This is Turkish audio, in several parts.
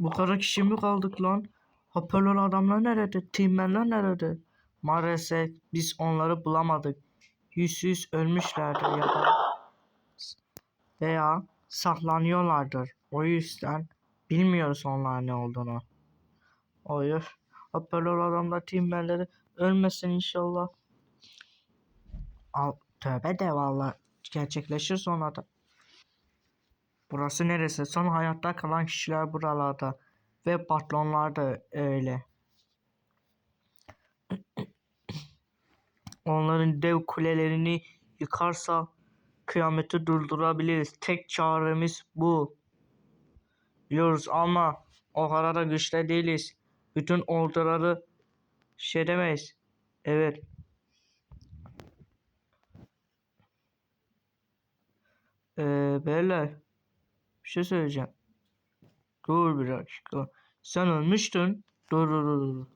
Bu kadar kişi mi kaldık lan? Hoparlör adamlar nerede? Teammenler nerede? Maalesef biz onları bulamadık. Yüzsüz ölmüşlerdir ya da veya saklanıyorlardır. O yüzden bilmiyoruz onlar ne olduğunu. Hayır. Hoparlör adamlar teammenleri ölmesin inşallah. Al, tövbe de valla gerçekleşir sonra da. Burası neresi? Son hayatta kalan kişiler buralarda. Ve patronlar da öyle. Onların dev kulelerini yıkarsa kıyameti durdurabiliriz. Tek çaremiz bu. Biliyoruz ama o kadar da güçlü değiliz. Bütün orduları şey demeyiz. Evet. Ee, beyler bir şey söyleyeceğim. Dur bir dakika. Sen ölmüştün. Dur dur dur.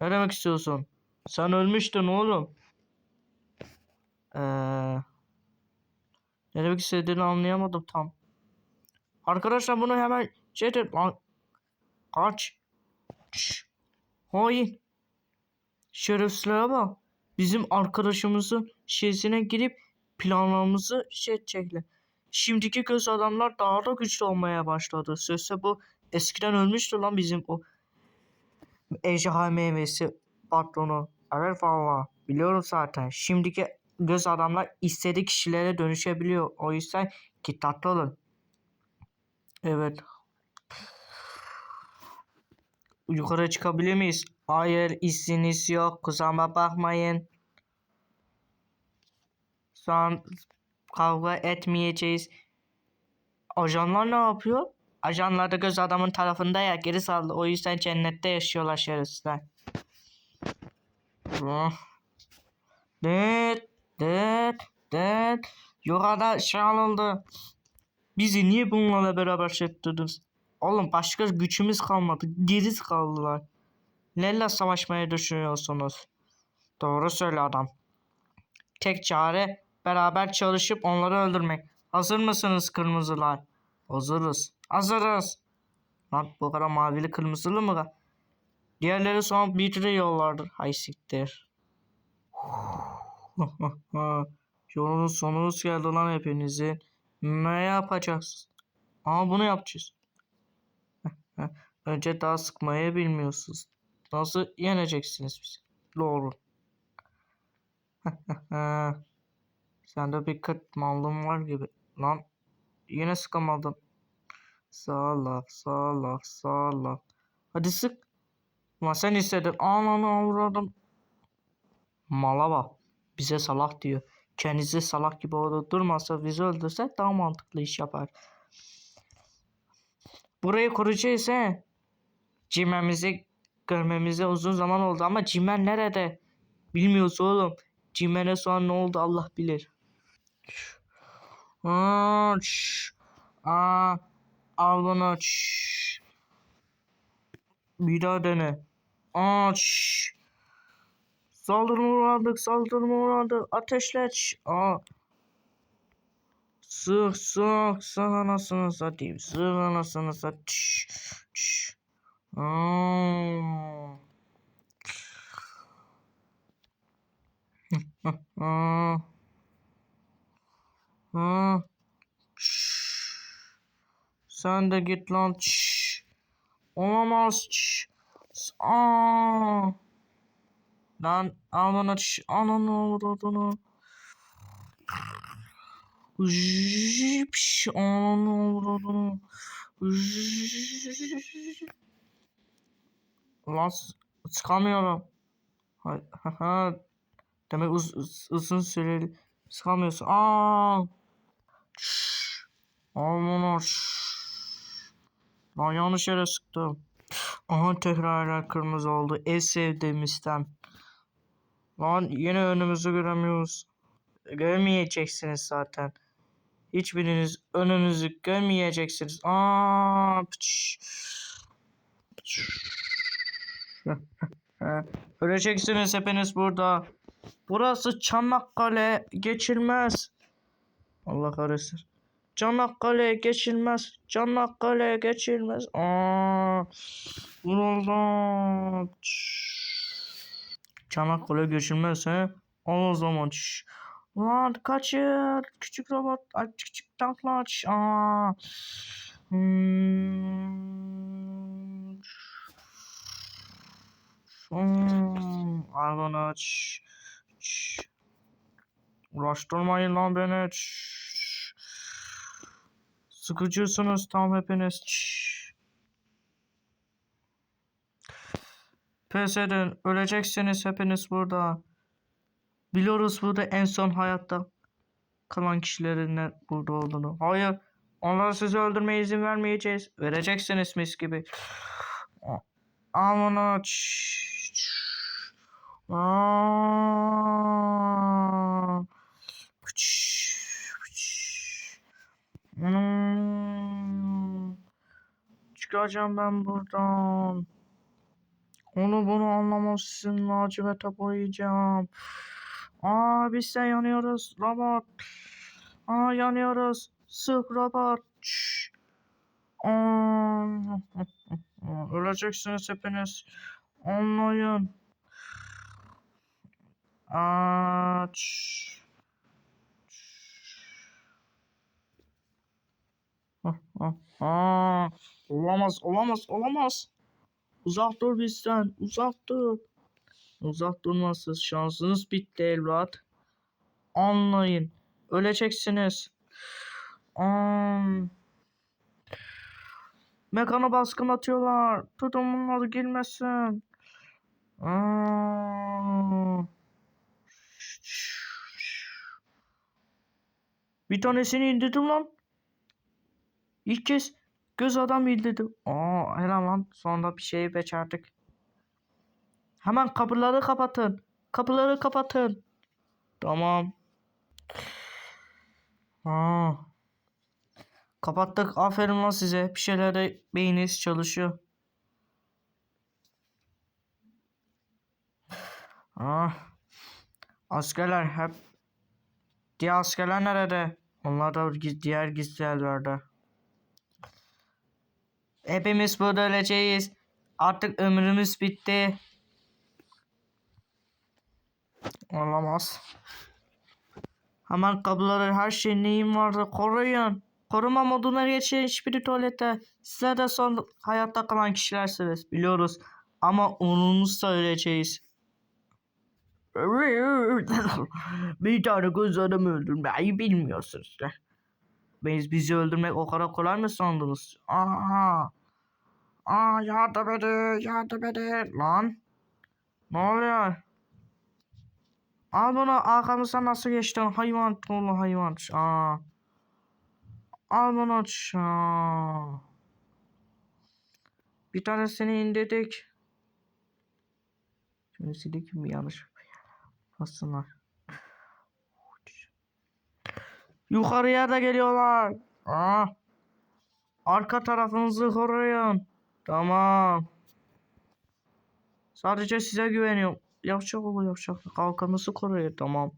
Ne demek istiyorsun? Sen ölmüştün oğlum. Ee, ne demek istediğini anlayamadım tam. Arkadaşlar bunu hemen şey de lan. Kaç. Hain. Şerefsizlere bak. Bizim arkadaşımızın şeysine girip planlarımızı şey edecekler. Şimdiki göz adamlar daha da güçlü olmaya başladı. Sözse bu eskiden ölmüştü lan bizim o ejderha meyvesi patronu. Evet valla biliyorum zaten. Şimdiki göz adamlar istediği kişilere dönüşebiliyor. O yüzden dikkatli olun. Evet. Yukarı çıkabilir miyiz? Hayır izniniz yok. Kusura bakmayın. Şu kavga etmeyeceğiz. Ajanlar ne yapıyor? Ajanlar da göz adamın tarafında ya geri saldı. O yüzden cennette yaşıyorlar şerefsizler. Oh. Dıt dıt dıt. Yukarıda şey oldu. Bizi niye bunlarla beraber şey ettiniz? Oğlum başka gücümüz kalmadı. Geriz kaldılar. Neyle savaşmaya düşünüyorsunuz? Doğru söyle adam. Tek çare beraber çalışıp onları öldürmek. Hazır mısınız kırmızılar? Hazırız. Hazırız. Lan bu kadar mavili kırmızılı mı? Diğerleri son bitiriyorlardır. Hay siktir. Yolun sonunuz geldi lan hepinizin. Ne yapacaksınız? Ama bunu yapacağız. Önce daha sıkmayı bilmiyorsunuz. Nasıl yeneceksiniz bizi? Doğru. Sende bir kıt mallım var gibi. Lan yine sıkamadın. Salak salak salak. Hadi sık. Lan sen istedin. Ananı avradım. Mala bak. Bize salak diyor. Kendisi salak gibi orada durmasa bizi öldürse daha mantıklı iş yapar. Burayı koruyacağız he. Cimemizi görmemize uzun zaman oldu ama Cimen nerede? Bilmiyoruz oğlum. Cimen'e sonra ne oldu Allah bilir. Şş. Aa, bunu. şş. Bir daha dene. Şş. Saldırma uğradık, saldırma uğradık. Ateşle. şş. Aa. Sık sık sık anasını satayım. Sık anasını. Şş, şş. Aa. Aa. Şş. Sen de git lan. Şş. Olamaz. Şş. Aa. Lan ananı şş. Ananı avradını. Jipş. Ananı avradını. Jipş. Lan sıkamıyorum. Demek uz, uz, uzun süreli sıkamıyorsun. Aa. Şşş. Lan yanlış yere sıktım. Aha tekrar kırmızı oldu. En sevdiğim istem. Lan yine önümüzü göremiyoruz. Görmeyeceksiniz zaten. Hiçbiriniz önünüzü görmeyeceksiniz. Aa. Pıç. Öleceksiniz hepiniz burada. Burası Çanakkale geçilmez. Allah kahretsin. Çanakkale geçilmez. Çanakkale geçilmez. Aa, vuruldum. Çanakkale geçilmez he. Al o zaman. Lan kaçır. Küçük robot. Ay, küçük tanklar. Aa. Hmm. Hmm. Şş. Şş. Uğraştırmayın lan beni. Şş. Sıkıcısınız tam hepiniz. Pes edin. Öleceksiniz hepiniz burada. Biliyoruz burada en son hayatta kalan kişilerin burada olduğunu. Hayır. Onları sizi öldürmeye izin vermeyeceğiz. Vereceksiniz mis gibi. Amına. Şş, şş. Aa. Şş, şş. Hmm. Çıkacağım ben buradan. Onu bunu anlamazsın laciverte boyayacağım. Aa biz de yanıyoruz robot. Aa yanıyoruz. Sık robot. Öleceksiniz hepiniz. Anlayın. Aç. Aa, olamaz, olamaz, olamaz. Uzak dur bizden, uzak dur. Uzak durmasız şansınız bitti evlat. Anlayın. Öleceksiniz. Um, mekana baskın atıyorlar. Tutun bunları girmesin. Aa. Bir tanesini indirdim lan. İlk kez göz adam indirdim. Aa helal lan. Sonunda bir şeyi becerdik. Hemen kapıları kapatın. Kapıları kapatın. Tamam. Aa. Kapattık. Aferin lan size. Bir şeylere beyniniz çalışıyor. Ah. Askerler hep Diğer askerler nerede? Onlar da diğer gizli yerlerde. Hepimiz burada öleceğiz. Artık ömrümüz bitti. Olamaz. Hemen kapıları her şey neyim vardı koruyun. Koruma moduna geçin hiçbiri tuvalete. Sizler de son hayatta kalan kişilersiniz biliyoruz. Ama onunuzla öleceğiz. bir tane kız adam öldürmeyi bilmiyorsunuz. Biz bizi öldürmek o kadar kolay mı sandınız? Aha. Aa yardım edin, yardım edin. Lan. Ne oluyor? Al bunu arkamızdan nasıl geçtin hayvan oğlu hayvan. Aa. Al bunu. Aa. Bir tanesini indirdik. Şimdi sildik mi yanlış? Aslında. Yukarıya da geliyorlar. Aa. Arka tarafınızı koruyun. Tamam. Sadece size güveniyorum. Yapacak olur yapacak. Kalkanınızı koruyun tamam.